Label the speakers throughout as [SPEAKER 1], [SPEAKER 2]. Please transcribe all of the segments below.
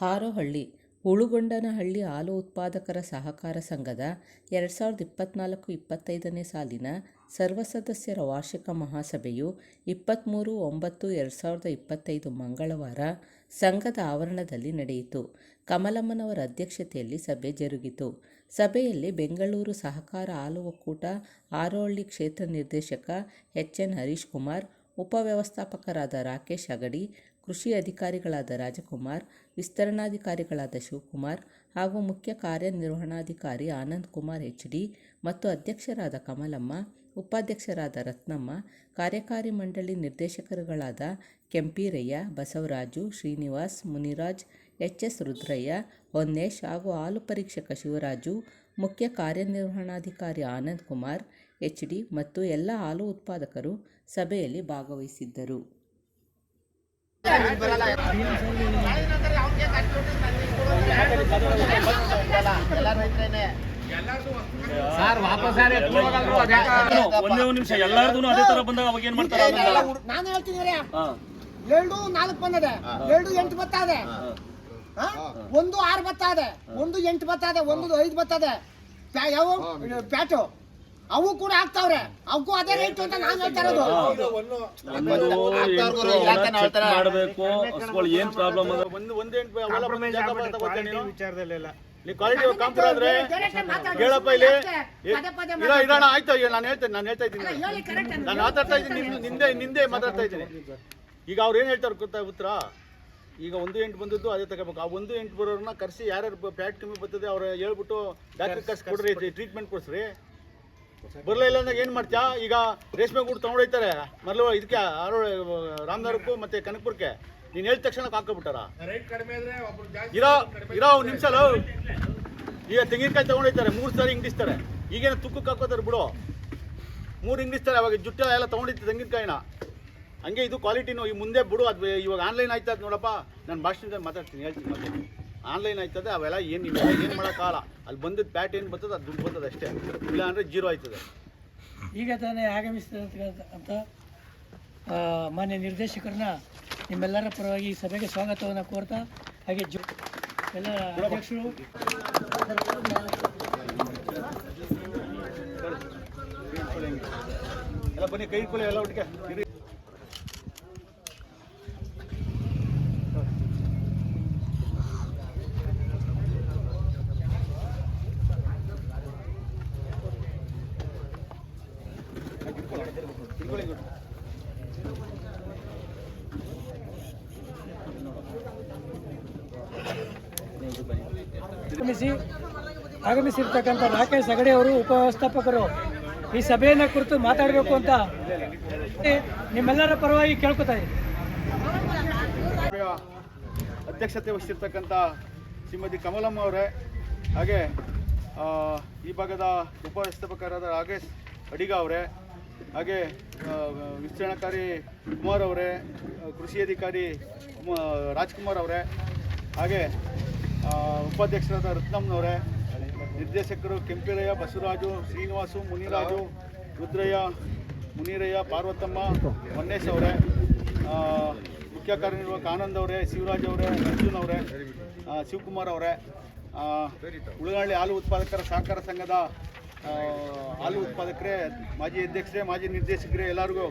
[SPEAKER 1] ಹಾರೋಹಳ್ಳಿ ಉಳುಗೊಂಡನಹಳ್ಳಿ ಹಾಲು ಉತ್ಪಾದಕರ ಸಹಕಾರ ಸಂಘದ ಎರಡು ಸಾವಿರದ ಇಪ್ಪತ್ತ್ನಾಲ್ಕು ಇಪ್ಪತ್ತೈದನೇ ಸಾಲಿನ ಸರ್ವ ಸದಸ್ಯರ ವಾರ್ಷಿಕ ಮಹಾಸಭೆಯು ಇಪ್ಪತ್ತ್ಮೂರು ಒಂಬತ್ತು ಎರಡು ಸಾವಿರದ ಇಪ್ಪತ್ತೈದು ಮಂಗಳವಾರ ಸಂಘದ ಆವರಣದಲ್ಲಿ ನಡೆಯಿತು. ಕಮಲಮ್ಮನವರ ಅಧ್ಯಕ್ಷತೆಯಲ್ಲಿ ಸಭೆ ಜರುಗಿತು. ಸಭೆಯಲ್ಲಿ ಬೆಂಗಳೂರು ಸಹಕಾರ ಹಾಲು ಒಕ್ಕೂಟ ಆರೋಹಳ್ಳಿ ಕ್ಷೇತ್ರ ನಿರ್ದೇಶಕ ಎಚ್ ಎನ್ ಹರೀಶ್ ಕುಮಾರ್ ಉಪವ್ಯವಸ್ಥಾಪಕರಾದ ರಾಕೇಶ್ ಅಗಡಿ ಕೃಷಿ ಅಧಿಕಾರಿಗಳಾದ ರಾಜಕುಮಾರ್, ವಿಸ್ತರಣಾಧಿಕಾರಿಗಳಾದ ಶಿವಕುಮಾರ್ ಹಾಗೂ ಮುಖ್ಯ ಕಾರ್ಯನಿರ್ವಹಣಾಧಿಕಾರಿ ಆನಂದ್ ಕುಮಾರ್ ಎಚ್ ಡಿ ಮತ್ತು ಅಧ್ಯಕ್ಷರಾದ ಕಮಲಮ್ಮ, ಉಪಾಧ್ಯಕ್ಷರಾದ ರತ್ನಮ್ಮ, ಕಾರ್ಯಕಾರಿ ಮಂಡಳಿ ನಿರ್ದೇಶಕರುಗಳಾದ ಕೆಂಪೀರಯ್ಯ, ಬಸವರಾಜು, ಶ್ರೀನಿವಾಸ್, ಮುನಿರಾಜ್ ಎಚ್ ಎಸ್ ರುದ್ರಯ್ಯ, ಹೊನ್ನೇಶ್ ಹಾಗೂ ಹಾಲು ಪರೀಕ್ಷಕ ಶಿವರಾಜು, ಮುಖ್ಯ ಕಾರ್ಯನಿರ್ವಹಣಾಧಿಕಾರಿ ಆನಂದ್ ಕುಮಾರ್ ಎಚ್ ಡಿ ಮತ್ತು ಎಲ್ಲ ಹಾಲು ಉತ್ಪಾದಕರು ಸಭೆಯಲ್ಲಿ ಭಾಗವಹಿಸಿದ್ದರು.
[SPEAKER 2] ಸರ್ ವಾಪಸ್
[SPEAKER 3] ಒಂದೇ ಒಂದ್ ನಿಮಿಷ ಎಲ್ಲಾರ್ಗು ಅದೇ ತರ ಬಂದಾಗ ಅವಾಗ ಏನ್ ಮಾಡ್ತಾರೆ?
[SPEAKER 4] ನಾನು ಹೇಳ್ತೀನಿ. ಎರಡು ನಾಲ್ಕು ಬಂದದೆ. ಎರಡು ಎಂಟು ಬತ್ತಾದೆ? ಒಂದು ಆರು ಬತ್ತಾದೆ. ಒಂದು ಎಂಟು ಬತ್ತಾದೆ ಒಂದು ಐದು ಬತ್ತಾದೆ. ಯಾವ? ಪ್ಯಾಟು. ಅವು ಕೂಡ ಆಗ್ತಾವ್ರೆ. ಅವಕ್ಕೂ ಅದೇ ರೇಟ್ ಅಂತ ನಾನು ಹೇಳ್ತಾ ಇರೋದು.
[SPEAKER 3] ಮಾಡ್ಬೇಕು? ಹಸುಗಳು ಏನ್ ಪ್ರಾಬ್ಲಮ್ ಅದ? ಒಂದು ಒಂದೇ ಎಂಟು ಅವೆಲ್ಲ ಬಂದು ಜಾಗ ಬರ್ತಾ ಗೊತ್ತಾ ನೀನು? ನೀ ಕ್ವಾಲಿಟಿ ಕಾಂಪ್ರ ಆದ್ರೆ ಹೇಳಪ್ಪ ಇಲ್ಲಿ. ಇರ ಇರೋಣ ಆಯ್ತು ಈಗ ನಾನು ಹೇಳ್ತೇನೆ ನಾನು ಹೇಳ್ತಾ ಇದ್ದೀನಿ. ನಾನು ಮಾತಾಡ್ತಾ ಇದ್ದೀನಿ ನಿಂದೆ ನಿಂದೆ ಮಾತಾಡ್ತಾ ಇದ್ದೀನಿ. ಈಗ ಅವ್ರು ಏನ್ ಹೇಳ್ತಾರೆ ಗೊತ್ತಾ ಉತ್ತರ? ಈಗ ಒಂದು ಎಂಟು ಬಂದದ್ದು ಅದೇ ತಗೋಬೇಕು. ಆ ಒಂದು ಎಂಟು ಬರೋರನ್ನ ಕರೆಸಿ ಯಾರ್ಯಾರು ಪ್ಯಾಟ್ ಕಮ್ಮಿ ಬರ್ತದೆ ಅವ್ರು ಹೇಳ್ಬಿಟ್ಟು ಡಾಕ್ಟರ್ ಕರ್ಸಿ ಕೊಡ್ರಿ ಟ್ರೀಟ್ಮೆಂಟ್ ಕೊಡ್ಸ್ರಿ. ಬರಲಿಲ್ಲ ಇಲ್ಲ ಅಂದಾಗ ಏನು ಮಾಡ್ತೀಯಾ? ಈಗ ರೇಷ್ಮೆ ಗೂಡು ತೊಗೊಂಡೋಯ್ತಾರೆ ಮೊದಲು ಇದಕ್ಕೆ ಆರೋ ರಾಮನಗರಕ್ಕೂ ಮತ್ತೆ ಕನಕಪುರಕ್ಕೆ. ನೀನು ಹೇಳಿದ ತಕ್ಷಣ ಹಾಕೋಬಿಟ್ಟಾರ? ಇರೋ ಇರೋ ಒಂದು ನಿಮಿಷ ಈಗ ತೆಂಗಿನಕಾಯಿ ತೊಗೊಂಡೋಯ್ತಾರೆ ಮೂರು ಸಾರಿ ಇಂಗ್ಲಿಸ್ತಾರೆ ಈಗೇನು ತುಕ್ಕಕ್ಕೆ ಹಾಕೋತಾರೆ ಬಿಡು. ಮೂರು ಇಂಗ್ಲಿಸ್ತಾರೆ ಅವಾಗ ಜುಟ್ಟ ಎಲ್ಲ ತೊಗೊಂಡಿತ್ತು ತೆಂಗಿನಕಾಯಿನ. ಹಂಗೆ ಇದು ಕ್ವಾಲಿಟಿನು ಈ ಮುಂದೆ ಬಿಡು. ಅದು ಇವಾಗ ಆನ್ಲೈನ್ ಆಯ್ತಾ ನೋಡಪ್ಪ. ನಾನು ಭಾಷಣದಲ್ಲಿ ಮಾತಾಡ್ತೀನಿ. ಹೇಳ್ತೀನಿ ಮತ್ತೆ. ಆನ್ಲೈನ್ ಆಯ್ತದೆ ಅವೆಲ್ಲ ಏನು ಇಲ್ಲ ಏನು ಮಾಡೋಕ್ಕಾಗಲ್ಲ ಅಲ್ಲಿ ಬಂದಿದ್ದು ಪ್ಯಾಟ್ ಏನು ಬರ್ತದೆ ಅದು ದುಡ್ಡು ಬರ್ತದೆ ಅಷ್ಟೇ. ಇಲ್ಲ ಅಂದರೆ ಜೀರೋ ಆಯ್ತದೆ.
[SPEAKER 5] ಈಗ ತಾನೇ ಆಗಮಿಸಿದಂತ ಅಂತ ಮಾನ್ಯ ನಿರ್ದೇಶಕರನ್ನ ನಿಮ್ಮೆಲ್ಲರ ಪರವಾಗಿ ಈ ಸಭೆಗೆ ಸ್ವಾಗತವನ್ನು ಕೋರ್ತಾ ಹಾಗೆ ಜೊ ಎಲ್ಲ ಅಧ್ಯಕ್ಷರು
[SPEAKER 3] ಎಲ್ಲ ಬನ್ನಿ ಕೈ ಕೊಳ್ಳಿ ಎಲ್ಲ ಒಟ್ಟಿಗೆ.
[SPEAKER 5] ಆಗಮಿಸಿರ್ತಕ್ಕಂಥ ರಾಕೇಶ್ ಅಗಡಿ ಅವರು ಉಪವ್ಯವಸ್ಥಾಪಕರು ಈ ಸಭೆಯನ್ನು ಕುರಿತು ಮಾತಾಡಬೇಕು ಅಂತ ನಿಮ್ಮೆಲ್ಲರ ಪರವಾಗಿ ಕೇಳ್ಕೊತಾ
[SPEAKER 3] ಅಧ್ಯಕ್ಷತೆ ವಹಿಸಿರ್ತಕ್ಕಂಥ ಶ್ರೀಮತಿ ಕಮಲಮ್ಮ ಅವರೇ, ಹಾಗೆ ಈ ಭಾಗದ ಉಪವ್ಯವಸ್ಥಾಪಕರಾದ ರಾಕೇಶ್ ಅಡಿಗ ಅವರೇ ಹಾಗೆ ವಿಸ್ತರಣಾಕಾರಿ ಕುಮಾರ್ ಅವರೇ ಕೃಷಿ ಅಧಿಕಾರಿ ಕುಮ- ರಾಜ್ಕುಮಾರ್ ಅವರೇ, ಹಾಗೆ ಉಪಾಧ್ಯಕ್ಷರಾದ ರತ್ನಮ್ಮನವರೇ, ನಿರ್ದೇಶಕರು ಕೆಂಪಿರಯ್ಯ, ಬಸವರಾಜು, ಶ್ರೀನಿವಾಸು, ಮುನಿರಾಜು, ರುದ್ರಯ್ಯ, ಮುನಿರಯ್ಯ, ಪಾರ್ವತಮ್ಮ, ಮನ್ನೇಶ್ ಅವರೇ ಮುಖ್ಯ ಕಾರ್ಯನಿರ್ವಾಹಕ ಆನಂದ್ ಅವರೇ, ಶಿವರಾಜ್ ಅವರೇ, ಅರ್ಜುನ್ ಅವರೇ ಶಿವಕುಮಾರ್ ಅವರೇ ಉಳಗಾಳಿ ಹಾಲು ಉತ್ಪಾದಕರ ಸಹಕಾರ ಸಂಘದ ಹಾಲು ಉತ್ಪಾದಕರೇ ಮಾಜಿ ಅಧ್ಯಕ್ಷರೇ ಮಾಜಿ ನಿರ್ದೇಶಕರೇ ಎಲ್ಲರಿಗೂ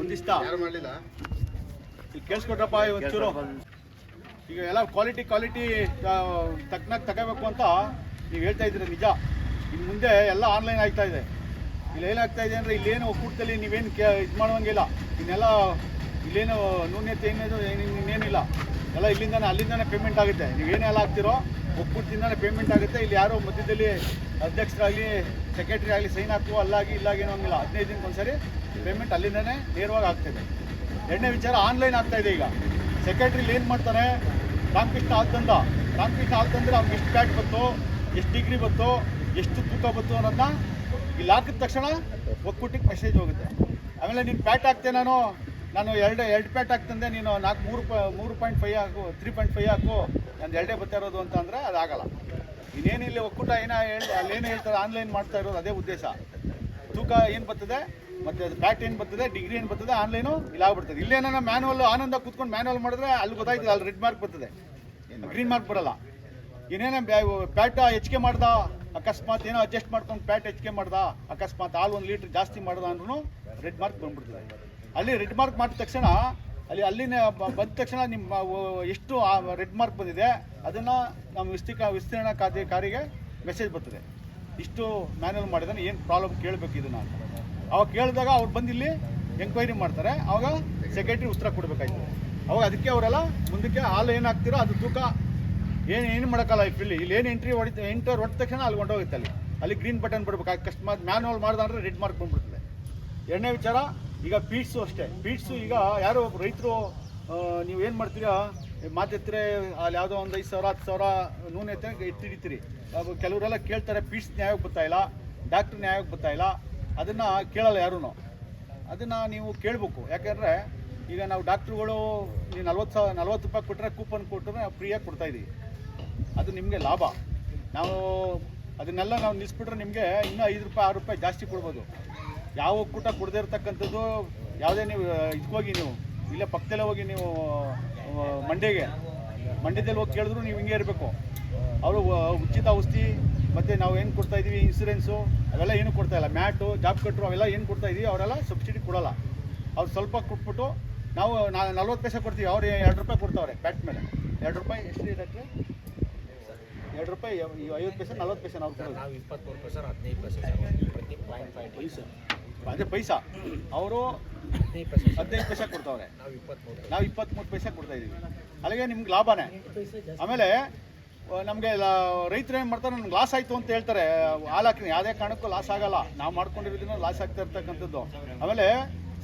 [SPEAKER 3] ಒಂದಿಷ್ಟ. ಇಲ್ಲಿ ಕೇಳಿಸ್ಕೊಟ್ರಪ್ಪ ಒಂಚೂರು ಈಗ ಎಲ್ಲ ಕ್ವಾಲಿಟಿ ಕ್ವಾಲಿಟಿ ತಕ್ಕನಾಗಿ ತಗೋಬೇಕು ಅಂತ ನೀವು ಹೇಳ್ತಾ ಇದ್ದೀರ ನಿಜ. ಇನ್ನು ಮುಂದೆ ಎಲ್ಲ ಆನ್ಲೈನ್ ಆಗ್ತಾ ಇದೆ. ಇಲ್ಲಿ ಏನಾಗ್ತಾ ಇದೆ ಅಂದರೆ ಇಲ್ಲೇನು ಒಕ್ಕೂಟದಲ್ಲಿ ನೀವೇನು ಕೇ ಇದು ಮಾಡುವಂಗಿಲ್ಲ. ಇನ್ನೆಲ್ಲ ಇಲ್ಲೇನು ನೂನ್ಯತೆ ಏನೇನು ಏನ್- ಇನ್ನೇನಿಲ್ಲ. ಎಲ್ಲ ಇಲ್ಲಿಂದನೇ ಅಲ್ಲಿಂದನೇ ಪೇಮೆಂಟ್ ಆಗುತ್ತೆ. ನೀವೇನೆಲ್ಲ ಆಗ್ತಿರೋ ಒಕ್ಕೂಟದಿಂದನೇ ಪೇಮೆಂಟ್ ಆಗುತ್ತೆ. ಇಲ್ಲಿ ಯಾರೋ ಮಧ್ಯದಲ್ಲಿ ಅಧ್ಯಕ್ಷರಾಗಲಿ ಸೆಕ್ರೆಟರಿ ಆಗಲಿ ಸೈನ್ ಹಾಕುವ ಅಲ್ಲಾಗಿ ಇಲ್ಲಾಗಿ ಏನೋ ಹಂಗಿಲ್ಲ ಹದಿನೈದು ದಿನಕ್ಕೆ ಒಂದ್ಸರಿ ಪೇಮೆಂಟ್ ಅಲ್ಲಿಂದನೇ ನೇರವಾಗಿ ಆಗ್ತಿದೆ. ಎರಡನೇ ವಿಚಾರ ಆನ್ಲೈನ್ ಆಗ್ತಾ ಇದೆ ಈಗ. ಸೆಕ್ರೆಟ್ರಿಲಿ ಏನು ಮಾಡ್ತಾರೆ? ರಾಮಕೃಷ್ಣ ಆಗ್ತಂದ ತಂದ ರಾಮಕೃಷ್ಣ ಹಾಲು ತಂದ್ರೆ ಅವ್ನಿಗೆ ಎಷ್ಟು ಪ್ಯಾಟ್ ಬಂತು, ಎಷ್ಟು ಡಿಗ್ರಿ ಬಂತು, ಎಷ್ಟು ತೂಕ ಬಂತು ಅನ್ನೋದನ್ನ ಇಲ್ಲಿ ಹಾಕಿದ ತಕ್ಷಣ ಒಕ್ಕೂಟಕ್ಕೆ ಮೆಸೇಜ್ ಹೋಗುತ್ತೆ. ಆಮೇಲೆ ನೀನು ಪ್ಯಾಟ್ ಹಾಕ್ತೆ ನಾನು ನಾನು ಎರಡು ಎರಡು ಪ್ಯಾಟ್ ಹಾಕ್ತಂದೆ ನೀನು ನಾಲ್ಕು ಮೂರು ಮೂರು ಪಾಯಿಂಟ್ ಫೈವ್ ಹಾಕು ತ್ರೀ ಪಾಯಿಂಟ್ ಫೈವ್ ಹಾಕು, ನಂದು ಎರಡೇ ಬರ್ತಾ ಇರೋದು ಅಂತ ಅಂದರೆ ಅದಾಗಲ್ಲ. ಇನ್ನೇನು ಇಲ್ಲಿ ಒಕ್ಕೂಟ ಏನೋ ಹೇಳಿ, ಅಲ್ಲೇನು ಹೇಳ್ತಾರೆ ಆನ್ಲೈನ್ ಮಾಡ್ತಾ ಇರೋದು ಅದೇ ಉದ್ದೇಶ. ತೂಕ ಏನು ಬರ್ತದೆ? ಮತ್ತೆ ಫ್ಯಾಟ್ ಏನು ಬರ್ತದೆ? ಡಿಗ್ರಿ ಏನು ಬರ್ತದೆ? ಆನ್ಲೈನು ಇಲ್ಲ ಆಗ್ಬಿಡ್ತದೆ. ಇಲ್ಲೇನೋ ಮ್ಯಾನುವಲ್ ಆನಂದ ಕೂತ್ಕೊಂಡು ಮ್ಯಾನುವಲ್ ಮಾಡಿದ್ರೆ ಅಲ್ಲಿ ಗೊತ್ತಾಯ್ತದೆ, ಅಲ್ಲಿ ರೆಡ್ ಮಾರ್ಕ್ ಬರ್ತದೆ. ಗ್ರೀನ್ ಮಾರ್ಕ್ ಬರಲ್ಲ. ಇನ್ನೇನೋ ಪ್ಯಾಟ್ ಹೆಚ್ಚಿಗೆ ಮಾಡ್ದ, ಅಕಸ್ಮಾತ್ ಏನೋ ಅಡ್ಜಸ್ಟ್ ಮಾಡ್ಕೊಂಡು ಪ್ಯಾಟ್ ಹೆಚ್ಚಿಗೆ ಮಾಡ್ದ, ಅಕಸ್ಮಾತ್ ಹಾಲು ಒಂದು ಲೀಟ್ರ್ ಜಾಸ್ತಿ ಮಾಡ್ದ ಅಂದ್ರೂ ರೆಡ್ ಮಾರ್ಕ್ ಬಂದ್ಬಿಡ್ತದೆ. ಅಲ್ಲಿ ರೆಡ್ ಮಾರ್ಕ್ ಮಾಡಿದ ತಕ್ಷಣ ಅಲ್ಲಿ ಅಲ್ಲಿನೇ ಬಂದ ತಕ್ಷಣ ನಿಮ್ಮ ಎಷ್ಟು ರೆಡ್ ಮಾರ್ಕ್ ಬಂದಿದೆ, ಅದನ್ನು ನಮ್ಮ ವಿಸ್ತೀರ್ಣ ವಿಸ್ತೀರ್ಣ ಖಾತೆ ಕಾರಿಗೆ ಮೆಸೇಜ್ ಬರ್ತದೆ. ಇಷ್ಟು ಮ್ಯಾನ್ಯಲ್ ಮಾಡಿದಾನೆ ಏನು ಪ್ರಾಬ್ಲಮ್ ಕೇಳಬೇಕು ಇದನ್ನು ಅವಾಗ ಕೇಳಿದಾಗ ಅವ್ರು ಬಂದು ಇಲ್ಲಿ ಎಂಕ್ವೈರಿ ಮಾಡ್ತಾರೆ, ಅವಾಗ ಸೆಕ್ರೆಟರಿ ಉತ್ತರ ಕೊಡಬೇಕಾಯ್ತದೆ ಅವಾಗ ಅದಕ್ಕೆ ಅವರೆಲ್ಲ ಮುಂದಕ್ಕೆ ಹಾಲು ಏನು ಹಾಕ್ತಿರೋ ಅದು ತೂಕ ಏನು ಏನು ಮಾಡೋಕ್ಕಲ್ಲ ಇಲ್ಲಿ ಇಲ್ಲಿ ಏನು ಎಂಟ್ರಿ ಹೊಡಿತ ಎಂಟರ್ ಹೊಡೆದ ತಕ್ಷಣ ಅಲ್ಲಿ ಹೊಂಟೋಗುತ್ತೆ ಅಲ್ಲಿ. ಅಲ್ಲಿ ಗ್ರೀನ್ ಬಟನ್ ಬಿಡ್ಬೇಕು ಅಕಸ್ಮಾತ್ ಮ್ಯಾನುವಲ್ ಮಾಡ್ದಂದ್ರೆ ರೆಡ್ ಮಾರ್ಕ್ ಬಂದ್ಬಿಡ್ತದೆ. ಎರಡನೇ ವಿಚಾರ ಈಗ ಪೀಟ್ಸು ಅಷ್ಟೇ. ಪೀಟ್ಸು ಈಗ ಯಾರೋ ರೈತರು ನೀವು ಏನು ಮಾಡ್ತೀರಾ? ಮಾತೆತ್ತರೆ, ಅಲ್ಲಿ ಯಾವುದೋ ಒಂದು ಐದು ಸಾವಿರ, ಹತ್ತು ಸಾವಿರ ನೂನೆ ಎತ್ತ ಎತ್ತಿಡಿತೀರಿ ಕೆಲವರೆಲ್ಲ ಕೇಳ್ತಾರೆ ಪೀಟ್ಸ್ ನ್ಯಾಯಕ್ಕೆ ಬರ್ತಾ ಇಲ್ಲ ಡಾಕ್ಟ್ರ್ ನ್ಯಾಯಕ್ಕೆ ಬರ್ತಾ ಇಲ್ಲ, ಅದನ್ನು ಕೇಳಲ್ಲ ಯಾರೂ ಅದನ್ನು ನೀವು ಕೇಳಬೇಕು. ಯಾಕೆಂದರೆ ಈಗ ನಾವು ಡಾಕ್ಟ್ರುಗಳು ನೀವು ನಲ್ವತ್ತು ಸಾವಿರ ನಲ್ವತ್ತು ರೂಪಾಯಿ ಕೊಟ್ಟರೆ ಕೂಪನ್ ಕೊಟ್ಟರೆ ನಾವು ಫ್ರೀಯಾಗಿ ಕೊಡ್ತಾಯಿದ್ದೀವಿ ಅದು ನಿಮಗೆ ಲಾಭ. ನಾವು ಅದನ್ನೆಲ್ಲ ನಾವು ನಿಲ್ಲಿಸ್ಬಿಟ್ರೆ ನಿಮಗೆ ಇನ್ನೂ ಐದು ರೂಪಾಯಿ, ಆರು ರೂಪಾಯಿ ಜಾಸ್ತಿ ಕೊಡ್ಬೋದು. ಯಾವ ಒಕ್ಕೂಟ ಕುಡ್ದಿರ್ತಕ್ಕಂಥದ್ದು ಇರ್ತಕ್ಕಂಥದ್ದು ಯಾವುದೇ ನೀವು ಇದಕ್ಕೋಗಿ ನೀವು ಇಲ್ಲೇ ಪಕ್ಕದಲ್ಲೇ ಹೋಗಿ ನೀವು ಮಂಡ್ಯಗೆ ಮಂಡ್ಯದಲ್ಲಿ ಹೋಗಿ ಕೇಳಿದ್ರು ನೀವು ಹಿಂಗೆ ಇರಬೇಕು. ಅವರು ಉಚಿತ ಔಷಧಿ ಮತ್ತು ನಾವು ಏನು ಕೊಡ್ತಾ ಇದ್ದೀವಿ ಇನ್ಸೂರೆನ್ಸು ಅವೆಲ್ಲ ಏನು ಕೊಡ್ತಾ ಇಲ್ಲ. ಮ್ಯಾಟು ಜಾಬ್ ಕಟ್ರು ಅವೆಲ್ಲ ಏನು ಕೊಡ್ತಾ ಇದ್ದೀವಿ ಅವರೆಲ್ಲ ಸಬ್ಸಿಡಿ ಕೊಡೋಲ್ಲ. ಅವ್ರು ಸ್ವಲ್ಪ ಕೊಟ್ಬಿಟ್ಟು ನಾವು ನಾ ನಲ್ವತ್ತು ಪೈಸೆ ಕೊಡ್ತೀವಿ ಅವ್ರು ಎರಡು ರೂಪಾಯಿ ಕೊಡ್ತಾವ್ರೆ ಪ್ಯಾಟ್ ಮೇಲೆ. ಎರಡು ರೂಪಾಯಿ ಎಷ್ಟು ಇರತ್ತೆ ಎರಡು ರೂಪಾಯಿ ಐವತ್ತು ಪೈಸೆ ನಲ್ವತ್ತು ಪೈಸೆ ನಾವು ಕೊಡೋದು.
[SPEAKER 2] ನಾವು ಇಪ್ಪತ್ಮೂರು ಪೈಸೆ ಹದಿನೈದು ಪೈಸೆ
[SPEAKER 3] ಅದೇ ಪೈಸಾ. ಅವರು
[SPEAKER 2] ಹದಿನೈದು ಪೈಸೆ
[SPEAKER 3] ಕೊಡ್ತಾವ್ರೆ.
[SPEAKER 2] ನಾವು ಇಪ್ಪತ್ಮೂರು
[SPEAKER 3] ಪೈಸೆ ಕೊಡ್ತಾ ಇದೀವಿ. ಅಲ್ಲಿಗೆ ನಿಮ್ಗೆ ಲಾಭನೇ. ಆಮೇಲೆ ನಮಗೆ ರೈತರು ಏನು ಮಾಡ್ತಾರೆ, ನಮ್ಗೆ ಲಾಸ್ ಆಯಿತು ಅಂತ ಹೇಳ್ತಾರೆ. ಹಾಲಾಕಿನ ಯಾವುದೇ ಕಾರಣಕ್ಕೂ ಲಾಸ್ ಆಗಲ್ಲ. ನಾವು ಮಾಡ್ಕೊಂಡಿರೋದ್ರಿಂದ ಲಾಸ್ ಆಗ್ತಾ ಇರ್ತಕ್ಕಂಥದ್ದು. ಆಮೇಲೆ,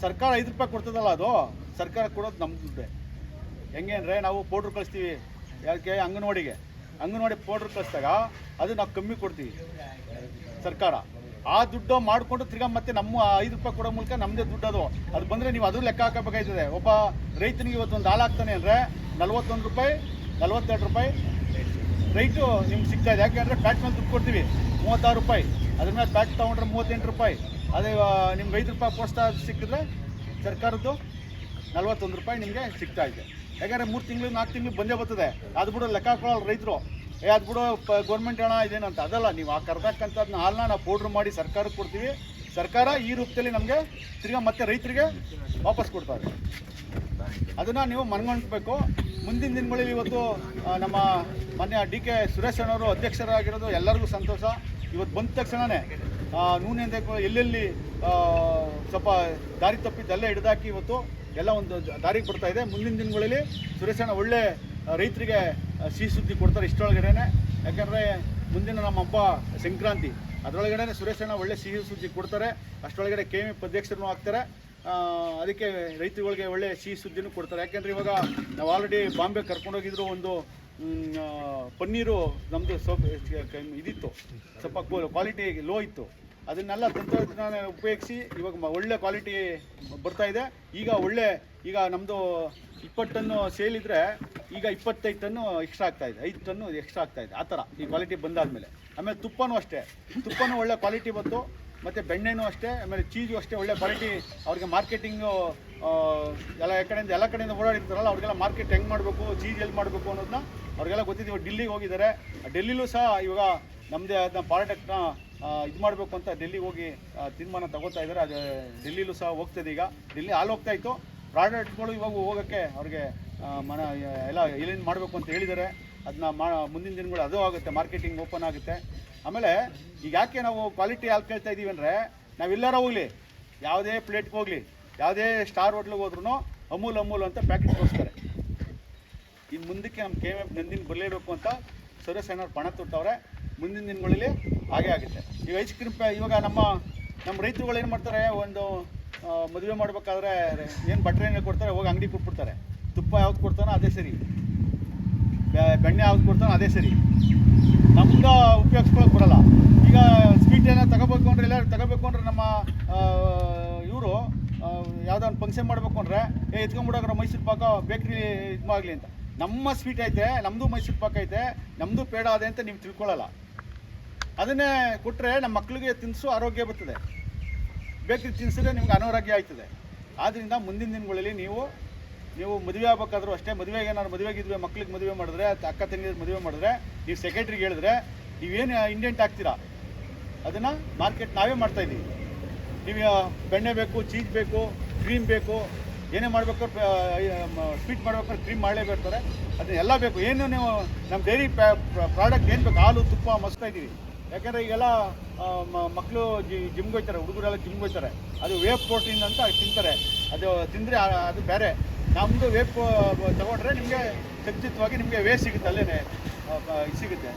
[SPEAKER 3] ಸರ್ಕಾರ ಐದು ರೂಪಾಯಿ ಕೊಡ್ತದಲ್ಲ ಅದು? ಸರ್ಕಾರ ಕೊಡೋದು ನಮ್ಮ ದುಡ್ಡೆ ಹೆಂಗೆ ನಾವು ಪೌಡ್ರ್ ಕಳಿಸ್ತೀವಿ. ಯಾಕೆ? ಅಂಗನವಾಡಿಗೆ. ಅಂಗನವಾಡಿ ಪೌಡ್ರ್ ಕಳಿಸಿದಾಗ ಅದು ನಾವು ಕಮ್ಮಿ ಕೊಡ್ತೀವಿ. ಸರ್ಕಾರ. ಆ ದುಡ್ಡು ಮಾಡಿಕೊಂಡು ತಿರ್ಗಾ ಮತ್ತೆ ನಮ್ಮ ಐದು ರೂಪಾಯಿ ಕೊಡೋ ಮೂಲಕ ನಮ್ಮದೇ ದುಡ್ಡು ಅದು. ಅದು ಬಂದರೆ ನೀವು ಅದು ಲೆಕ್ಕ ಹಾಕಬೇಕಾಯ್ತದೆ. ಒಬ್ಬ ರೈತನಿಗೆ ಇವತ್ತು ಒಂದು ಹಾಲು ಹಾಕ್ತಾನೆ ಅಂದರೆ ನಲ್ವತ್ತೊಂದು ರೂಪಾಯಿ, ನಲ್ವತ್ತೆರಡು ರೂಪಾಯಿ ರೈಟು ನಿಮ್ಗೆ ಸಿಗ್ತಾ ಇದೆ. ಯಾಕೆಂದರೆ ಪ್ಯಾಟ್ ಮೇಲೆ ದುಡ್ಡು ಕೊಡ್ತೀವಿ. ಮೂವತ್ತಾರು ರೂಪಾಯಿ. ಅದ್ರ ಮೇಲೆ ಪ್ಯಾಟ್ ತೊಗೊಂಡ್ರೆ ಮೂವತ್ತೆಂಟು ರೂಪಾಯಿ. ಅದೇ ನಿಮ್ಗೆ ಐದು ರೂಪಾಯಿ ಪ್ರೋತ್ಸಾಹ ಸಿಕ್ಕಿದ್ರೆ ಸರ್ಕಾರದ್ದು ನಲ್ವತ್ತೊಂದು ರೂಪಾಯಿ ನಿಮಗೆ ಸಿಗ್ತಾ ಇದೆ. ಯಾಕಂದರೆ ಮೂರು ತಿಂಗಳು ನಾಲ್ಕು ತಿಂಗಳು ಬಂದೇ ಬರ್ತದೆ. ಅದು ಬಿಡೋ ಲೆಕ್ಕ ಹಾಕೊಳ್ಳಲ್ಲ ರೈತರು. ಏ, ಅದು ಬಿಡು ಗೌರ್ಮೆಂಟ್ ಹಣ ಇದೇನಂತ. ಅದಲ್ಲ, ನೀವು ಆ ಕರೆದಕ್ಕಂಥದ್ದನ್ನ ಹಾಲನ್ನ ನಾವು ಪೌಡ್ರ್ ಮಾಡಿ ಸರ್ಕಾರಕ್ಕೆ ಕೊಡ್ತೀವಿ. ಸರ್ಕಾರ ಈ ರೂಪದಲ್ಲಿ ನಮಗೆ ತಿರ್ಗಾ ಮತ್ತೆ ರೈತರಿಗೆ ವಾಪಸ್ ಕೊಡ್ತಾರೆ. ಅದನ್ನು ನೀವು ಮನ್ಗೊಳ್ಬೇಕು ಮುಂದಿನ ದಿನಗಳಲ್ಲಿ ಇವತ್ತು ನಮ್ಮ ಮೊನ್ನೆ ಡಿ ಕೆ ಸುರೇಶ್ ಅಣ್ಣವರು ಅಧ್ಯಕ್ಷರಾಗಿರೋದು ಎಲ್ಲರಿಗೂ ಸಂತೋಷ. ಇವತ್ತು ಬಂದ ತಕ್ಷಣವೇ ನೂನೆಂದ ಎಲ್ಲೆಲ್ಲಿ ಸ್ವಲ್ಪ ದಾರಿ ತಪ್ಪಿದ್ದು ಎಲ್ಲ ಹಿಡಿದಾಕಿ ಇವತ್ತು ಎಲ್ಲ ಒಂದು ದಾರಿಗೆ ಬರ್ತಾ ಇದೆ. ಮುಂದಿನ ದಿನಗಳಲ್ಲಿ ಸುರೇಶ್ ಅಣ್ಣ ಒಳ್ಳೆ ರೈತರಿಗೆ ಸಿಹಿ ಸುದ್ದಿ ಕೊಡ್ತಾರೆ ಇಷ್ಟೊಳಗಡೆನೆ ಯಾಕಂದರೆ ಮುಂದಿನ ನಮ್ಮ ಹಬ್ಬ ಸಂಕ್ರಾಂತಿ. ಅದರೊಳಗಡೆ ಸುರೇಶ್ ಅಣ್ಣ ಒಳ್ಳೆ ಸಿಹಿ ಸುದ್ದಿ ಕೊಡ್ತಾರೆ. ಅಷ್ಟೊಳಗಡೆ ಕೆ ಎಂ ಅಧ್ಯಕ್ಷರನ್ನು ಆಗ್ತಾರೆ ಅದಕ್ಕೆ ರೈತರುಗಳಿಗೆ ಒಳ್ಳೆ ಸಿಹಿ ಸುದ್ದಿನೂ ಕೊಡ್ತಾರೆ. ಯಾಕೆಂದರೆ ಇವಾಗ ನಾವು ಆಲ್ರೆಡಿ ಬಾಂಬೆ ಕರ್ಕೊಂಡೋಗಿದ್ರು ಒಂದು ಪನ್ನೀರು ನಮ್ಮದು ಸ್ವಲ್ಪ ಇದಿತ್ತು. ಸ್ವಲ್ಪ ಕ್ವಾಲಿಟಿ ಲೋ ಇತ್ತು. ಅದನ್ನೆಲ್ಲ ತಂತ್ರಜ್ಞಾನ ಉಪಯೋಗಿಸಿ ಇವಾಗ ಒಳ್ಳೆ ಕ್ವಾಲಿಟಿ ಬರ್ತಾ ಇದೆ. ಈಗ ಒಳ್ಳೆ, ಈಗ ನಮ್ಮದು ಇಪ್ಪತ್ತು ಟನ್ನು ಸೇಲ್ ಇದ್ದರೆ ಈಗ ಇಪ್ಪತ್ತೈದು ಟನ್ನು ಎಕ್ಸ್ಟ್ರಾ ಆಗ್ತಾ ಇದೆ. ಐದು ಟನ್ನು ಎಕ್ಸ್ಟ್ರಾ ಆಗ್ತಾ ಇದೆ. ಆ ಥರ ಈ ಕ್ವಾಲಿಟಿ ಬಂದಾದಮೇಲೆ. ಆಮೇಲೆ ತುಪ್ಪನೂ ಅಷ್ಟೇ. ತುಪ್ಪನೂ ಒಳ್ಳೆ ಕ್ವಾಲಿಟಿ ಬಂತು. ಮತ್ತು ಬೆಣ್ಣೆನೂ ಅಷ್ಟೇ, ಆಮೇಲೆ ಚೀಸು ಅಷ್ಟೇ, ಒಳ್ಳೆ ಕ್ವಾಲಿಟಿ ಅವ್ರಿಗೆ ಮಾರ್ಕೆಟಿಂಗು ಎಲ್ಲ ಕಡೆಯಿಂದ ಎಲ್ಲ ಕಡೆಯಿಂದ ಓಡಾಡಿರ್ತಾರಲ್ಲ, ಅವ್ರಿಗೆಲ್ಲ ಮಾರ್ಕೆಟ್ ಹೆಂಗೆ ಮಾಡಬೇಕು ಚೀಸ್ ಎಲ್ಲಿ ಮಾಡಬೇಕು ಅನ್ನೋದನ್ನ ಅವ್ರಿಗೆಲ್ಲ ಗೊತ್ತಿದ್ದೀವಿ ಡೆಲ್ಲಿಗೆ ಹೋಗಿದ್ದಾರೆ. ಡೆಲ್ಲಿಲೂ ಸಹ ಇವಾಗ ನಮ್ಮದೇ ಅದನ್ನ ಪ್ರಾಡಕ್ಟ್ನ ಇದು ಮಾಡಬೇಕು ಅಂತ ಡೆಲ್ಲಿಗೆ ಹೋಗಿ ತೀರ್ಮಾನ ತಗೋತಾ ಇದ್ದಾರೆ. ಅದು ಡೆಲ್ಲಿಲೂ ಸಹ ಹೋಗ್ತದೆ ಈಗ. ಡೆಲ್ಲಿ ಹಾಲು ಹೋಗ್ತಾ ಇತ್ತು. ಪ್ರಾಡಕ್ಟ್ಗಳು ಇವಾಗ ಹೋಗೋಕ್ಕೆ ಅವ್ರಿಗೆ ಮನ, ಎಲ್ಲ ಏನೇನು ಮಾಡಬೇಕು ಅಂತ ಹೇಳಿದ್ದಾರೆ. ಅದನ್ನ ಮಾ, ಮುಂದಿನ ದಿನಗಳು ಅದು ಆಗುತ್ತೆ. ಮಾರ್ಕೆಟಿಂಗ್ ಓಪನ್ ಆಗುತ್ತೆ. ಆಮೇಲೆ ಈಗ ಯಾಕೆ ನಾವು ಕ್ವಾಲಿಟಿ ಹಾಲು ಕೇಳ್ತಾ ಇದ್ದೀವಿ ಅಂದರೆ ನಾವೆಲ್ಲರ ಹೋಗಲಿ, ಯಾವುದೇ ಪ್ಲೇಟ್ಗೆ ಹೋಗಲಿ, ಯಾವುದೇ ಸ್ಟಾರ್ ಹೋಟ್ಲಿಗೆ ಹೋದ್ರೂ ಅಮೂಲ್ ಅಮೂಲ್ ಅಂತ ಪ್ಯಾಕೆಟ್ ತೋರಿಸ್ತಾರೆ ಇನ್ನು ಮುಂದಕ್ಕೆ ನಮ್ಮ ಕೆ ಎಫ್ ನಂದಿನ ಬರಲೇಬೇಕು ಅಂತ ಅಣ್ಣವ್ರು ಪಣ ತೊಟ್ಟವ್ರೆ, ಮುಂದಿನ ದಿನಗಳಲ್ಲಿ ಹಾಗೆ ಆಗುತ್ತೆ. ಈಗ ಐಸ್ ಕ್ರೀಮ್ ಇವಾಗ ನಮ್ಮ ನಮ್ಮ ರೈತರುಗಳು ಏನು ಮಾಡ್ತಾರೆ, ಒಂದು ಮದುವೆ ಮಾಡಬೇಕಾದ್ರೆ ಏನು ಬಟ್ರೆ ಏನು ಕೊಡ್ತಾರೆ, ಹೋಗಿ ಅಂಗಡಿ ಕೊಟ್ಬಿಡ್ತಾರೆ. ತುಪ್ಪ ಯಾವ್ದು ಕೊಡ್ತಾನೋ ಅದೇ ಸರಿ. ಬೆಣ್ಣೆ ಯಾವ್ದು ಕೊಡ್ತಾನೋ ಅದೇ ಸರಿ. ನಮ್ಗೆ ಉಪಯೋಗಿಸ್ಕೊಳಕ್ಕೆ ಬರಲ್ಲ. ಈಗ ಸ್ವೀಟ್ ಏನೋ ತಗೋಬೇಕು ಅಂದ್ರೆ ಇಲ್ಲ, ತಗೋಬೇಕು ಅಂದ್ರೆ ನಮ್ಮ ಇವರು ಯಾವುದೋ ಒಂದು ಫಂಕ್ಷನ್ ಮಾಡಬೇಕು ಅಂದರೆ, ಏ ಎತ್ಕೊಂಡ್ಬಿಡೋಗ್ರ ಮೈಸೂರು ಪಾಕ ಬೇಕ್ರಿ ಇದು ಮಾಡಲಿ ಅಂತ. ನಮ್ಮ ಸ್ವೀಟ್ ಐತೆ ನಮ್ಮದು ಮೈಸೂರು ಪಾಕ ಐತೆ ನಮ್ಮದು ಪೇಡ ಅದೆ ಅಂತ ನೀವು ತಿಳ್ಕೊಳ್ಳಲ್ಲ ಅದನ್ನೇ ಕೊಟ್ಟರೆ ನಮ್ಮ ಮಕ್ಕಳಿಗೆ ತಿನ್ಸು ಆರೋಗ್ಯ ಬರ್ತದೆ. ಬೇಕ್ರಿ ತಿನ್ಸಿದ್ರೆ ನಿಮ್ಗೆ ಅನಾರೋಗ್ಯ ಆಯ್ತದೆ. ಆದ್ದರಿಂದ ಮುಂದಿನ ದಿನಗಳಲ್ಲಿ ನೀವು ನೀವು ಮದುವೆ ಆಗ್ಬೇಕಾದ್ರೂ ಅಷ್ಟೇ, ಮದುವೆಗೆ ನಾನು ಮದುವೆಗಿದ್ವಿ ಮಕ್ಳಿಗೆ ಮದುವೆ ಮಾಡಿದ್ರೆ, ಅಕ್ಕ ತಂಗಿದ ಮದುವೆ ಮಾಡಿದ್ರೆ, ನೀವು ಸೆಕ್ರೆಟ್ರಿಗೆ ಹೇಳಿದ್ರೆ, ನೀವೇನು ಇಂಡೆಂಟ್ ಹಾಕ್ತೀರಾ ಅದನ್ನು ಮಾರ್ಕೆಟ್ ನಾವೇ ಮಾಡ್ತಾ ಇದ್ದೀವಿ. ನೀವು ಬೆಣ್ಣೆ ಬೇಕು ಚೀಸ್ ಬೇಕು ಕ್ರೀಮ್ ಬೇಕು, ಏನೇ ಮಾಡ್ಬೇಕಾದ್ರೆ ಸ್ವೀಟ್ ಮಾಡ್ಬೇಕಾದ್ರೆ ಕ್ರೀಮ್ ಮಾಡಲೇಬೇಕಾರೆ ಅದನ್ನ ಎಲ್ಲ ಬೇಕು. ಏನು ನೀವು ನಮ್ಮ ಡೈರಿ ಪ್ರಾಡಕ್ಟ್ ಏನು ಬೇಕು, ಹಾಲು, ತುಪ್ಪ, ಮಸ್ತಾ ಇದ್ದೀವಿ. ಯಾಕಂದರೆ ಈಗೆಲ್ಲ ಮಕ್ಕಳು ಜಿಮ್ಗೆ ಹೋಗ್ತಾರೆ, ಹುಡುಗರೆಲ್ಲ ಜಿಮ್ಗೆ ಹೋಗ್ತಾರೆ. ಅದು ವೇ ಪ್ರೋಟೀನ್ ಅಂತ ತಿಂತಾರೆ. ಅದು ತಿಂದರೆ ಅದು ಬೇರೆ. ನಮ್ಮದು ವೇಪ್ ತಗೊಂಡ್ರೆ ನಿಮಗೆ ಖಚಿತವಾಗಿ ನಿಮಗೆ ವೇ ಸಿಗುತ್ತೆ ಅಲ್ಲೇ ಸಿಗುತ್ತೆ,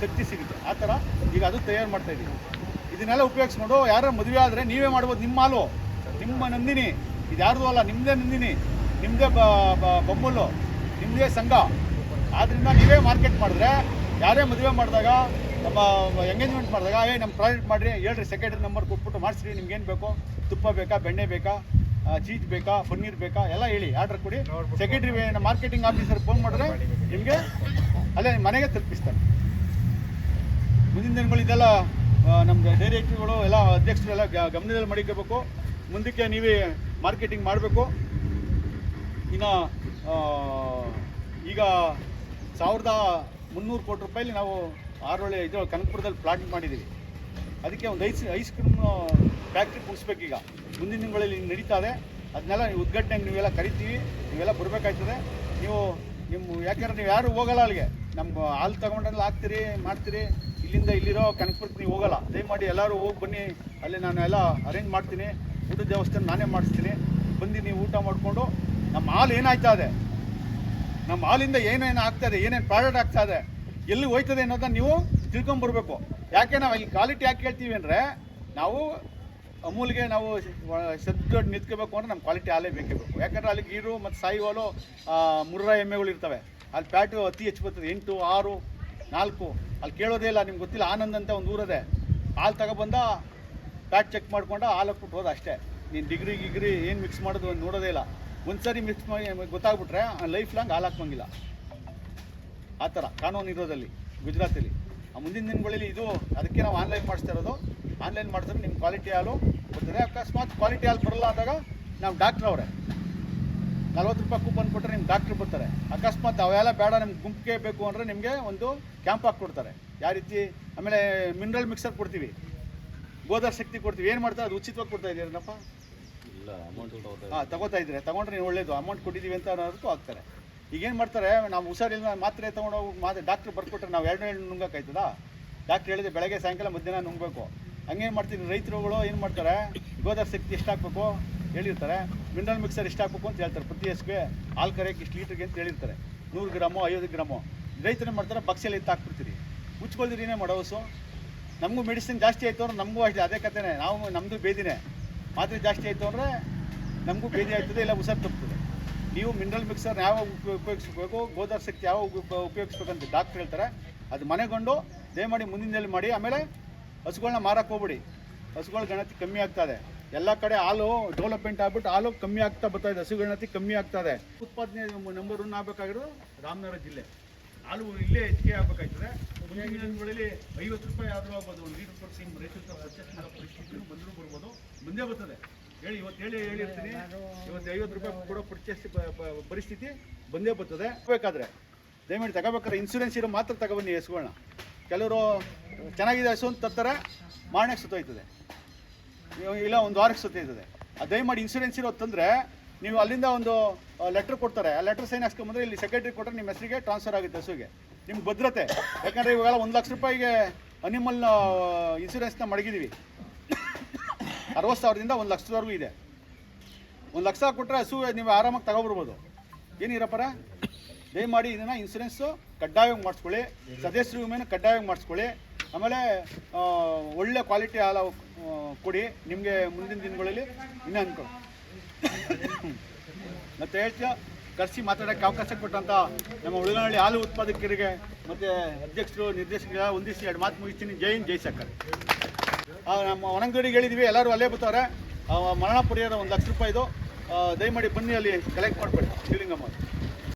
[SPEAKER 3] ಶಕ್ತಿ ಸಿಗುತ್ತೆ. ಆ ಥರ ಈಗ ಅದು ತಯಾರು ಮಾಡ್ತಾ ಇದ್ದೀವಿ ಇದನ್ನೆಲ್ಲ ಉಪಯೋಗಿಸ್ಕೊಂಡು ಯಾರೋ ಮದುವೆ ಆದರೆ ನೀವೇ ಮಾಡ್ಬೋದು, ನಿಮ್ಮ ಹಾಲು ನಿಮ್ಮ ನಂದಿನಿ, ಇದು ಯಾರ್ದು ಅಲ್ಲ ನಿಮ್ಮದೇ ನಂದಿನಿ ನಿಮ್ಮದೇ ಬೊಮ್ಮಲ್ಲು ನಿಮ್ಮದೇ ಸಂಘ. ಆದ್ದರಿಂದ ನೀವೇ ಮಾರ್ಕೆಟ್ ಮಾಡಿದ್ರೆ, ಯಾರೇ ಮದುವೆ ಮಾಡಿದಾಗ, ನಮ್ಮ ಎಂಗೇಜ್ಮೆಂಟ್ ಮಾಡಿದಾಗ, ಏ ನಮ್ಮ ಪ್ರಾಜೆಕ್ಟ್ ಮಾಡಿರಿ, ಹೇಳ್ರಿ ಸೆಕ್ರೆಟರಿ ನಂಬರ್ ಕೊಟ್ಬಿಟ್ಟು ಮಾಡಿಸ್ರಿ, ನಿಮ್ಗೇನು ಬೇಕು, ತುಪ್ಪ ಬೇಕಾ, ಬೆಣ್ಣೆ ಬೇಕಾ ಚೀಸ್ ಬೇಕಾ ಪನ್ನೀರ್ ಬೇಕಾ ಎಲ್ಲ ಹೇಳಿ ಆರ್ಡರ್ ಕೊಡಿ. ಸೆಕ್ರೆಟರಿ ಮಾರ್ಕೆಟಿಂಗ್ ಆಫೀಸರ್ ಫೋನ್ ಮಾಡಿದ್ರೆ ನಿಮಗೆ ಅಲ್ಲೇ ಮನೆಗೆ ತಲುಪಿಸ್ತಾರೆ. ಮುಂದಿನ ದಿನಗಳು ಇದೆಲ್ಲ ನಮ್ಮ ಡೈರೆಕ್ಟ್ರುಗಳು ಎಲ್ಲ ಅಧ್ಯಕ್ಷರು ಎಲ್ಲ ಗಮನದಲ್ಲಿ ಮಡಿಕೋಬೇಕು. ಮುಂದಕ್ಕೆ ನೀವೇ ಮಾರ್ಕೆಟಿಂಗ್ ಮಾಡಬೇಕು. ಇನ್ನು ಈಗ ಸಾವಿರದ ಮುನ್ನೂರು ಕೋಟಿ ರೂಪಾಯಲ್ಲಿ ನಾವು ಆರೋಳೆ ಇದು ಕನಕಪುರದಲ್ಲಿ ಪ್ಲಾಟಿಂಗ್ ಮಾಡಿದ್ದೀವಿ. ಅದಕ್ಕೆ ಒಂದು ಐಸ್ ಐಸ್ ಕ್ರೀಮ್ ಫ್ಯಾಕ್ಟ್ರಿ ಮುಗಿಸ್ಬೇಕೀಗ ಮುಂದಿನ ದಿನಗಳಲ್ಲಿ ಹಿಂಗೆ ನಡೀತಾ ಇದೆ. ಅದನ್ನೆಲ್ಲ ನೀವು ಉದ್ಘಾಟನೆಗೆ ನೀವೆಲ್ಲ ಕರಿತೀವಿ, ನೀವೆಲ್ಲ ಬರಬೇಕಾಯ್ತದೆ. ನೀವು ನಿಮ್ಮ ಯಾಕೆಂದ್ರೆ ನೀವು ಯಾರು ಹೋಗಲ್ಲ ಅಲ್ಲಿಗೆ. ನಮ್ಮ ಹಾಲು ತಗೊಂಡ್ರೆ ಹಾಕ್ತೀರಿ, ಮಾಡ್ತೀರಿ. ಇಲ್ಲಿಂದ ಇಲ್ಲಿರೋ ಕನಕಪುರಕ್ಕೆ ನೀವು ಹೋಗಲ್ಲ. ದಯಮಾಡಿ ಎಲ್ಲರೂ ಹೋಗಿ ಬನ್ನಿ. ಅಲ್ಲಿ ನಾನು ಎಲ್ಲ ಅರೇಂಜ್ ಮಾಡ್ತೀನಿ. ಊಟದ ವ್ಯವಸ್ಥೆ ನಾನೇ ಮಾಡಿಸ್ತೀನಿ. ಬಂದು ನೀವು ಊಟ ಮಾಡಿಕೊಂಡು, ನಮ್ಮ ಹಾಲು ಏನಾಯ್ತಾ ಇದೆ? ನಮ್ಮ ಹಾಲಿಂದ ಏನೇನು ಆಗ್ತಾ ಇದೆ? ಏನೇನು ಪ್ರಾಡಕ್ಟ್ ಆಗ್ತಾ ಇದೆ? ಎಲ್ಲಿ ಹೋಯ್ತದೆ ಅನ್ನೋದನ್ನ ನೀವು ತಿಳ್ಕೊಂಬರ್ಬೇಕು. ಯಾಕೆ ನಾವು ಇಲ್ಲಿ ಕ್ವಾಲಿಟಿ ಯಾಕೆ ಹೇಳ್ತೀವಿ ಅಂದರೆ ನಾವು ಅಮೂಲ್ಗೆ ನಾವು ಸದ್ದು ನಿಂತ್ಕೋಬೇಕು ಅಂದರೆ ನಮ್ಮ ಕ್ವಾಲಿಟಿ ಹಾಲೇ ಬೇಕೇ ಬೇಕು. ಯಾಕಂದ್ರೆ ಅಲ್ಲಿ ಗೀರು ಮತ್ತು ಸಾಯಿ ಹಾಲು ಮುರ್ರಾ ಎಮ್ಮೆಗಳು ಇರ್ತವೆ. ಅಲ್ಲಿ ಪ್ಯಾಟು ಅತಿ ಹೆಚ್ಚು ಬರ್ತದೆ. ಎಂಟು, ಆರು, ನಾಲ್ಕು. ಅಲ್ಲಿ ಕೇಳೋದೇ ಇಲ್ಲ, ನಿಮ್ಗೆ ಗೊತ್ತಿಲ್ಲ, ಆನಂದ್ ಅಂತ ಒಂದು ಊರದೆ. ಹಾಲು ತಗೊಬಂದ ಪ್ಯಾಟ್ ಚೆಕ್ ಮಾಡ್ಕೊಂಡು ಹಾಲು ಹಾಕ್ಬಿಟ್ಟು ಹೋದ ಅಷ್ಟೇ. ನೀನು ಡಿಗ್ರಿ, ಗಿಗ್ರಿ ಏನು ಮಿಕ್ಸ್ ಮಾಡೋದು ಒಂದು ನೋಡೋದೇ ಇಲ್ಲ. ಒಂದ್ಸರಿ ಮಿಕ್ಸ್ ಮಾಡಿ ಗೊತ್ತಾಗ್ಬಿಟ್ರೆ ಲೈಫ್ ಲಾಂಗ್ ಹಾಲು ಹಾಕೋಂಗಿಲ್ಲ ಆ ಥರ, ಕಾನೂನು ಇರೋದಲ್ಲಿ, ಗುಜರಾತಲ್ಲಿ. ಮುಂದಿನ ದಿನಗಳಲ್ಲಿ ಇದು ಅದಕ್ಕೆ ನಾವು ಆನ್ಲೈನ್ ಮಾಡಿಸ್ತಾ ಇರೋದು. ಆನ್ಲೈನ್ ಮಾಡಿದ್ರೆ ನಿಮ್ಮ ಕ್ವಾಲಿಟಿ ಹಾಲು ಬರ್ತದೆ ಅಕಸ್ಮಾತ್ ಕ್ವಾಲಿಟಿ ಹಾಲು ಬರಲ್ಲ ಆದಾಗ ನಾವು ಡಾಕ್ಟ್ರ್ ಅವರೇ. ನಲ್ವತ್ತು ರೂಪಾಯಿ ಕೂಪನ್ ಕೊಟ್ಟರೆ ನಿಮ್ಮ ಡಾಕ್ಟ್ರ್ ಬರ್ತಾರೆ. ಅಕಸ್ಮಾತ್ ಅವೆಲ್ಲ ಬೇಡ ನಿಮ್ಗೆ ಗುಂಪಿಗೆ ಬೇಕು ಅಂದರೆ ನಿಮಗೆ ಒಂದು ಕ್ಯಾಂಪ್ ಹಾಕ್ಕೊಡ್ತಾರೆ ಯಾವ ರೀತಿ? ಆಮೇಲೆ ಮಿನರಲ್ ಮಿಕ್ಸರ್ ಕೊಡ್ತೀವಿ. ಗೋದರ್ ಶಕ್ತಿ ಕೊಡ್ತೀವಿ. ಏನು ಮಾಡ್ತಾರೆ? ಅದು ಉಚಿತವಾಗಿ ಕೊಡ್ತಾ ಇದ್ದೀರಪ್ಪ ಇಲ್ಲ ಅಮೌಂಟ್ ಹಾಂ ತಗೋತಾ ಇದ್ರೆ ತಗೊಂಡ್ರೆ ನೀವು ಒಳ್ಳೇದು. ಅಮೌಂಟ್ ಕೊಟ್ಟಿದ್ದೀವಿ ಅಂತ ಅನ್ನೋದಕ್ಕೂ ಆಗ್ತಾರೆ. ಈಗೇನು ಮಾಡ್ತಾರೆ, ನಾವು ಹುಷಾರಿಲ್ಲ ಮಾತ್ರೆ ತೊಗೊಂಡೋಗಿ ಮಾತ್ರೆ ಡಾಕ್ಟ್ರ್ ಬರ್ಕೊಟ್ರೆ ನಾವು ಎರಡು ಎರಡು ನುಂಗಕ್ಕಾಯ್ತದ ಡಾಕ್ಟ್ರ್ ಹೇಳಿದೆ ಬೆಳಗ್ಗೆ ಸಾಯಂಕಾಲ ಮಧ್ಯಾಹ್ನ ನುಂಗಬೇಕು. ಹಂಗೇನು ಮಾಡ್ತೀನಿ, ರೈತರುಗಳು ಏನು ಮಾಡ್ತಾರೆ, ಗೋದರ್ ಶಕ್ತಿ ಎಷ್ಟು ಹಾಕ್ಬೇಕು ಹೇಳಿರ್ತಾರೆ ಮಿನರಲ್ ಮಿಕ್ಸರ್ ಎಷ್ಟು ಹಾಕ್ಬೇಕು ಅಂತ ಹೇಳ್ತಾರೆ ಪ್ರತಿ ಎಸ್ಗೆ ಹಾಲು ಕರೆಯೋಕೆ ಇಷ್ಟು ಲೀಟ್ರಿಗೆ ಅಂತ ಹೇಳಿರ್ತಾರೆ. ನೂರು ಗ್ರಾಮು, ಐವತ್ತು ಗ್ರಾಮು. ರೈತರು ಮಾಡ್ತಾರೆ ಬಕ್ಸಲ್ಲಿ ಎತ್ತು ಹಾಕ್ಬಿಡ್ತೀರಿ. ಮುಚ್ಕೊಳ್ದಿರಿ ಏನೇ ಮಾಡೋಸು ನಮಗೂ ಮೆಡಿಸಿನ್ ಜಾಸ್ತಿ ಆಯಿತು ಅಂದ್ರೆ ನಮಗೂ ಅಷ್ಟೇ, ಅದೇ ಕಥೆನೇ ನಾವು ನಮ್ಮದು ಬೇದಿನೇ ಮಾತ್ರೆ ಜಾಸ್ತಿ ಆಯಿತು ಅಂದರೆ ನಮಗೂ ಬೇದಿ ಆಗ್ತದೆ, ಇಲ್ಲ ಹುಷಾರು ತಪ್ತದೆ ನೀವು ಮಿನರಲ್ ಮಿಕ್ಸರ್ ಯಾವಾಗ ಉಪ- ಉಪಯೋಗಿಸ್ಬೇಕು ಗೋದಾರ್ ಶಕ್ತಿ ಯಾವಾಗ ಉಪ- ಉಪಯೋಗಿಸ್ಬೇಕಂತ ಡಾಕ್ಟ್ರ್ ಹೇಳ್ತಾರೆ. ಅದು ಮನೆಗೊಂಡು ದಯಮಾಡಿ ಮುಂದಿನಲ್ಲಿ ಮಾಡಿ, ಆಮೇಲೆ ಹಸುಗಳನ್ನ ಮಾರಕ್ಕೆ ಹೋಗ್ಬಿಡಿ. ಹಸುಗಳ ಗಣತಿ ಕಮ್ಮಿ ಆಗ್ತದೆ ಎಲ್ಲ ಕಡೆ ಹಾಲು ಡೆವಲಪ್ಮೆಂಟ್ ಆಗ್ಬಿಟ್ಟು ಹಾಲು ಕಮ್ಮಿ ಆಗ್ತಾ ಬರ್ತಾ ಇದೆ ಗಣತಿ ಕಮ್ಮಿ ಆಗ್ತಾ ಇದೆ. ಉತ್ಪಾದನೆ ನಂಬರ್ ಒನ್ ಆಗಬೇಕಾಗಿರೋದು ರಾಮನಗರ ಜಿಲ್ಲೆ. ಹಾಲು ಇಲ್ಲೇ ಹೆಚ್ಚಿಗೆ ಆಗಬೇಕಾಗ್ತದೆ ಮುಂದಿನ ಐವತ್ತು ರೂಪಾಯಿ ಆದರೂ ಆಗ್ಬೋದು, ಒಂದು ಲೀಟರ್ ಪರ್ಸೆಂಟ್ ರೈತರ ಪರಿಸ್ಥಿತಿ ಬಂದರೂ ಬರ್ಬೋದು, ಮುಂದೆ ಬರ್ತದೆ. ಹೇಳಿ, ಇವತ್ತು ಹೇಳಿ, ಹೇಳಿರ್ತೀನಿ. ಇವತ್ತು ಐವತ್ತು ರೂಪಾಯಿ ಕೊಡೋ ಪರ್ಚೇಸ್ ಪರಿಸ್ಥಿತಿ ಬಂದೇ ಬರ್ತದೆ. ಬೇಕಾದ್ರೆ, ದಯಮಾಡಿ ತಗೋಬೇಕಾದ್ರೆ ಇನ್ಸೂರೆನ್ಸ್ ಇರೋ ಮಾತ್ರ ತಗೊಬನ್ನಿ ಹಸುಗಳನ್ನ ಕೆಲವರು, ಚೆನ್ನಾಗಿದೆ ಹಸು ಅಂತ ತರ್ತಾರೆ, ಮಾರನೇ ಸುತ್ತೋಯ್ತದೆ ಇಲ್ಲ, ಒಂದು ವಾರಕ್ಕೆ ಸುತ್ತೋಯ್ತದೆ ಅದು ದಯಮಾಡಿ ಇನ್ಸೂರೆನ್ಸ್ ಇರೋ ತಂದರೆ, ನೀವು ಅಲ್ಲಿಂದ ಒಂದು ಲೆಟ್ರ್ ಕೊಡ್ತಾರೆ. ಆ ಲೆಟ್ರ್ ಸೈನ್ ಹಾಕ್ಸ್ಕೊಂಬಂದ್ರೆ ಇಲ್ಲಿ ಸೆಕ್ರೆಟರಿ ಕೊಟ್ಟರೆ ನಿಮ್ಮ ಹೆಸರಿಗೆ ಟ್ರಾನ್ಸ್ಫರ್ ಆಗುತ್ತೆ ಹಸುಗೆ ನಿಮ್ಗೆ ಭದ್ರತೆ. ಯಾಕಂದರೆ ಇವಾಗೆಲ್ಲ ಒಂದು ಲಕ್ಷ ರೂಪಾಯಿಗೆ ಅನಿಮಲ್ ಇನ್ಸೂರೆನ್ಸ್ನ ಮಡಗಿದ್ದೀವಿ ಅರವತ್ತು ಸಾವಿರದಿಂದ ಒಂದು ಲಕ್ಷದವರೆಗೂ ಇದೆ. ಒಂದು ಲಕ್ಷ ಕೊಟ್ಟರೆ ಹಸು ನೀವು ಆರಾಮಾಗಿ ತಗೊಬರ್ಬೋದು. ಏನಿರಪ್ಪರ ದಯಮಾಡಿ ಇದನ್ನು ಇನ್ಸೂರೆನ್ಸು ಕಡ್ಡಾಯವಾಗಿ ಮಾಡಿಸ್ಕೊಳ್ಳಿ. ಸದಸ್ಯರು ವಿಮೆಯನ್ನು ಕಡ್ಡಾಯವಾಗಿ ಮಾಡಿಸ್ಕೊಳ್ಳಿ. ಆಮೇಲೆ ಒಳ್ಳೆ ಕ್ವಾಲಿಟಿ ಹಾಲು ಕೊಡಿ. ನಿಮಗೆ ಮುಂದಿನ ದಿನಗಳಲ್ಲಿ ಇನ್ನೂ ಅನ್ಕೊಳ್ಳಿ ಮತ್ತು ಹೇಳ್ತೀಯ? ಕರೆಸಿ ಮಾತಾಡೋಕ್ಕೆ ಅವಕಾಶ ಕೊಟ್ಟಂಥ ನಮ್ಮ ಉಳಿಗನಹಳ್ಳಿ ಹಾಲು ಉತ್ಪಾದಕರಿಗೆ, ಮತ್ತು ಅಧ್ಯಕ್ಷರು ನಿರ್ದೇಶಕರ ಒಂದಿಸಿ ಎರಡು ಮಾತು ಮುಗಿಸ್ತೀನಿ. ಜೈ ಹಿಂದ್, ಜೈ ಸಕ್ಕರೆ ನಮ್ಮ ಒಣಂಗಡಿಗೆ ಹೇಳಿದ್ವಿ, ಎಲ್ಲರೂ ಅಲ್ಲೇ ಬರ್ತಾರೆ ಮರಣ ಪರಿಹಾರ ಒಂದು ಲಕ್ಷ ರೂಪಾಯಿದು ದಯಮಾಡಿ ಬನ್ನಿ ಅಲ್ಲಿ ಕಲೆಕ್ಟ್ ಮಾಡಿಬಿಡಿ. ಶಿವಲಿಂಗಮ್ಮ